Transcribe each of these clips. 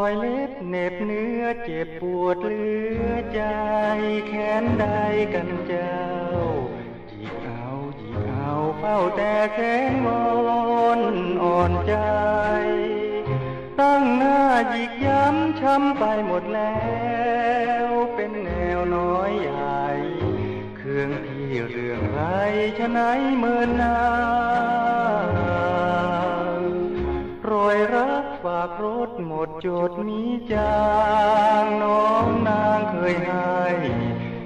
อยเล็บเนบเนื้อเจ็บปวดเหลือใจ แค้นใดกันเจ้าหยิกเอาหยิกเอาเฝ้าแต่แสงวอนอ่อนใจ ตั้งหน้าหยิกย้ำช้ำไปหมดแล้ว เป็นแนวน้อยใหญ่ เครื่องที่เรื่องไรชะไหนเมินนารอยรักฝากรถ ดจดมีจางน้องนางเคยให้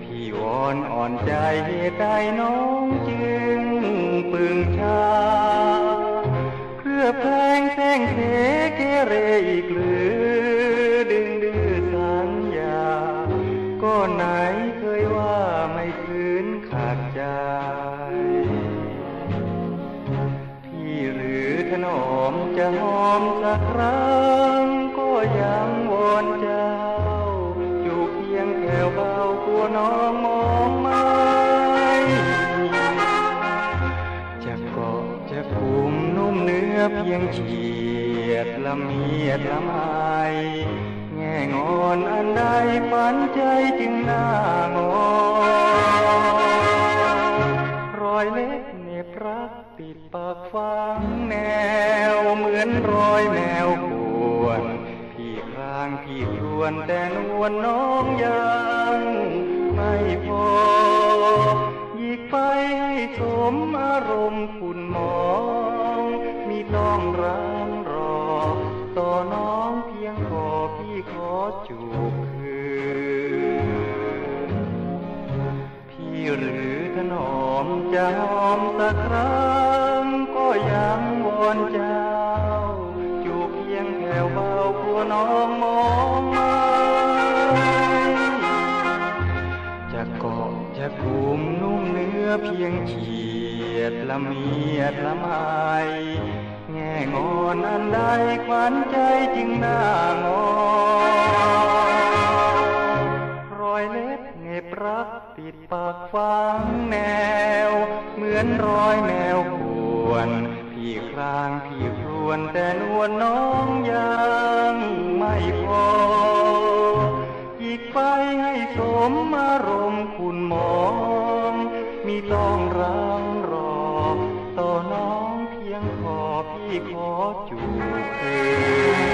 พี่วอนอ่อนใจเหตุใดน้องจึงปึงชาเครือแพลงแซงเทเกเรอีกหรือดึงดื้อสัญญาก็ไหนเคยว่าไม่คืนขาดใจพี่หรือถนอมจะหอมสักครั้งก็ ยังวอนเจ้า อยู่เพียงแถวเบากลัวน้องมองไม่จะเกาะจะคุมนุ่มเนื้อเพียงเฉียดละเมียดละไมแง่งอนอันใดฝันใจจึงหน้างอนรอยเล็บเน็บรักติดปากฟังแนวเหมือนรอยแมวขวนพี่ครางพี่ครวนแต่นวลน้องยังไม่พอหยิกไปให้สมอารมณ์ขุ่นหมอง มีต้องร้างรอ ต่อน้องเพียงขอพี่ขอจูบคืนพี่หรือถนอมจะหอมสักครั้ง เพียงเฉียดละเมียดละไมแง่งอนอันใดขวัญใจจึงน่างอนรอยเล็บเหน็บรักติดปากฟังแนว เหมือนรอยแมวขวนพี่ครางพี่ครวนแต่นวลน้องยังไม่พออีกไปให้สมอา ต้องรังรอ ต่อน้องเพียงขอพี่ขอจูบเธอ